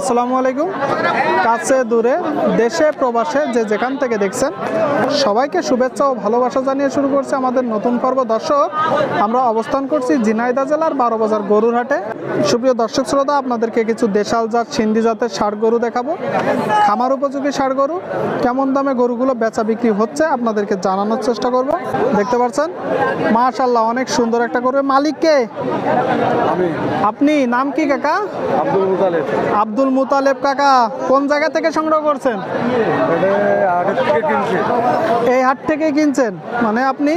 আসসালামু আলাইকুম। কাছে দূরে দেশে প্রবাসে যে যেখান থেকে দেখছেন সবাইকে শুভেচ্ছা ও ভালোবাসা জানিয়ে শুরু করছে আমাদের নতুন পর্ব। দর্শক আমরা অবস্থান করছি ঝিনাইদা জেলার বারো বাজার গরুর হাটে সুপ্রিয় দর্শক শ্রোতা আপনাদেরকে কিছু দেশাল জাত সিন্ধি জাতের ষাড় গরু দেখাবো। খামার উপযোগী ষাড় গরু কেমন দামে গরুগুলো বেচা বিক্রি হচ্ছে আপনাদেরকে জানানোর চেষ্টা করব। দেখতে পাচ্ছেন মাশাল্লাহ অনেক সুন্দর একটা গরু। মালিককে আপনি? নাম কি কাকা? আব্দুল আব্দুল মুতালেব কাকা কোন জায়গা থেকে সংগ্রহ করছেন? এই হাট থেকে কিনছেন? মানে আপনি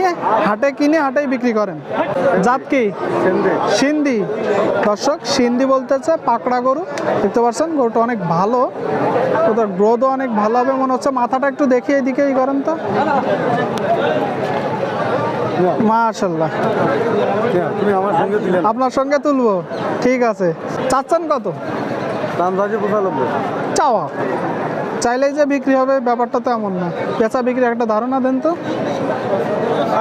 হাটে কিনে হাটেই বিক্রি করেন। জাত কি? সিন্ধি। দর্শক সিন্ধি বলতেছে পাকড়া গরু। দেখতে পাচ্ছেন গরুটা অনেক ভালো। ওদের গ্রোথও অনেক ভালো হবে মনে হচ্ছে মাথাটা একটু দেখি এদিকেই করেন তো। মাশাল্লাহ হ্যাঁ। আপনার সঙ্গে তুলবো। ঠিক আছে। চাচ্ছেন কত? দাম পঁচানব্বই। চাওয়া। চাইলেই যে বিক্রি হবে ব্যাপারটা তো এমন না। বেচা বিক্রি একটা ধারণা দেন তো।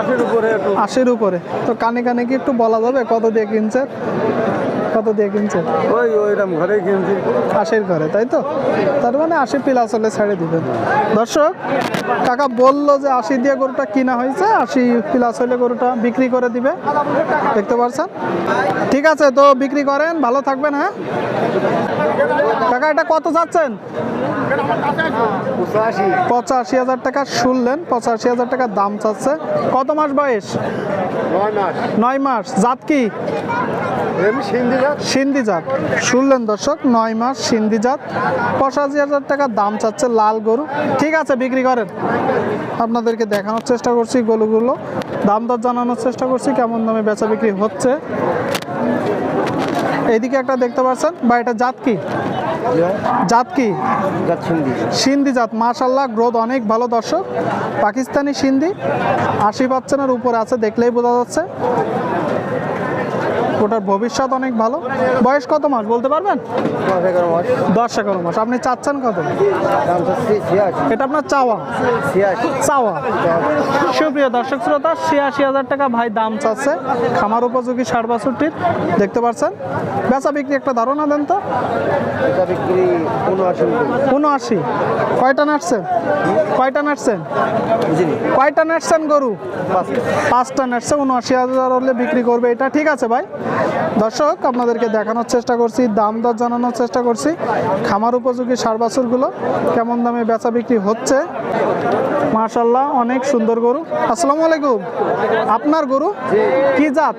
আশির উপরে আশির উপরে। তো কানে কানে কি একটু বলা যাবে কত দিয়ে কিনছেন? কত দিয়ে কিনছেন ওই ওইরকম ঘরেই কিনছি। আশির ঘরে তাই তো? তার মানে আশি প্লাস হলে ছেড়ে দিবেন দর্শক কাকা বলল যে আশি দিয়ে গরুটা কিনা হয়েছে আশি প্লাস হলে গরুটা বিক্রি করে দিবে। দেখতে পাচ্ছেন ঠিক আছে তো বিক্রি করেন ভালো থাকবেন হ্যাঁ? কাকা এটা কত যাচ্ছেন? পঁচাশি। হাজার টাকা শুনলেন পঁচাশি হাজার টাকা দাম চাচ্ছে। কত মাস বয়স? নয় মাস। জাত কি? সিন্ধি যাক জাত। শুনলেন দর্শক নয় মাস সিন্ধি জাত। পঁচাশি হাজার টাকা দাম চাচ্ছে লাল গরু। ঠিক আছে বিক্রি করেন। আপনাদেরকে দেখানোর চেষ্টা করছি গরুগুলো। দাম দর জানানোর চেষ্টা করছি কেমন দামে বেচা বিক্রি হচ্ছে। এইদিকে একটা দেখতে পাচ্ছেন বা এটা জাত কি? জাত কি? সিন্ধি। জাত। মাশাল্লাহ গ্রোথ অনেক ভালো দর্শক। পাকিস্তানি সিন্ধি। আশি পার্সেন্টের উপরে আছে দেখলেই বোঝা যাচ্ছে। ওটার ভবিষ্যৎ অনেক ভালো। বয়স কত মাস বলতে পারবেন? দশ এগারো মাস। আপনি চাচ্ছেন কত? এটা আপনার চাওয়া? চাওয়া। সুপ্রিয় দর্শক শ্রোতা ছিয়াশি হাজার টাকা ভাই দাম চাচ্ছে খামার উপযোগী ষাট বাষট্টির। দেখতে পাচ্ছেন? বেচা বিক্রি একটা ধারণা দেন তো। বিক্রি উনআশি। কয়টা নাটছেন কয়টা নাটছেন কয়টা নাটছেন গরু? পাঁচ পাঁচটা নাটছে উনআশি হাজার হলে বিক্রি করবে। এটা ঠিক আছে ভাই? দর্শক, আপনাদেরকে দেখানোর চেষ্টা করছি, দাম দর জানানোর চেষ্টা করছি। খামার উপযোগী সার বাছুরগুলো কেমন দামে বেচা বিক্রি হচ্ছে? মাশাল্লাহ অনেক সুন্দর গরু। আসসালামু আলাইকুম। আপনার গরু কি জাত?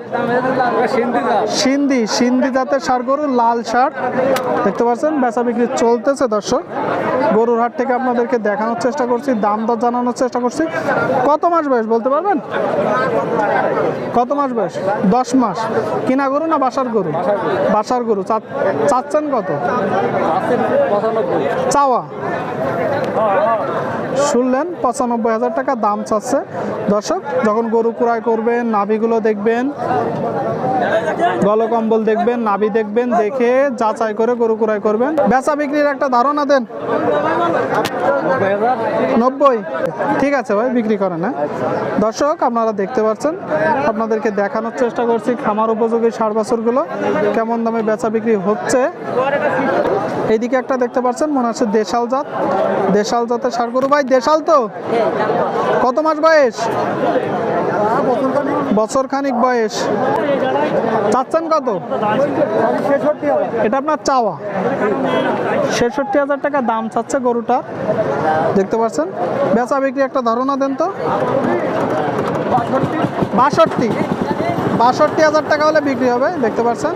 সিন্ধি সিন্ধি জাতের সার গরু, লাল সার। দেখতে পাচ্ছেন, বেচা বিক্রি চলতেছে দর্শক। গরুর হাট থেকে আপনাদেরকে দেখানোর চেষ্টা করছি, দাম দর জানানোর চেষ্টা করছি। কত মাস বয়স বলতে পারবেন? কত মাস বয়স? দশ মাস। কিনা গরু না বাসার গরু? বাসার গরু। চাচ্ছেন কত? চাওয়া? শুনলেন পঁচানব্বই হাজার টাকা দাম চাচ্ছে। দর্শক যখন গরু ক্রয় করবেন নাভিগুলো দেখবেন গলকম্বল দেখবেন, নাভি দেখবেন, দেখে যাচাই করে গরু ক্রয় করবেন। বেচা বিক্রির একটা ধারণা দেন। নব্বই। ঠিক আছে ভাই, বিক্রি করেন হ্যাঁ? দর্শক, আপনারা দেখতে পাচ্ছেন, আপনাদেরকে দেখানোর চেষ্টা করছি খামার উপযোগী সার বাছুরগুলো, কেমন দামে বেচা বিক্রি হচ্ছে। এইদিকে একটা দেখতে পাচ্ছেন, মনে হচ্ছে দেশাল জাত। দেশাল জাতের সার গরু। ভাই, দেশাল তো? কত মাস বয়স? বছর খানিক বয়স। চাচ্ছেন কত? এটা আপনার চাওয়া। ছেষট্টি হাজার টাকা দাম চাচ্ছে গরুটা। দেখতে পাচ্ছেন? বেচা বিক্রি একটা ধারণা দেন তো। বাষট্টি। বাষট্টি হাজার টাকা হলে বিক্রি হবে, দেখতে পাচ্ছেন?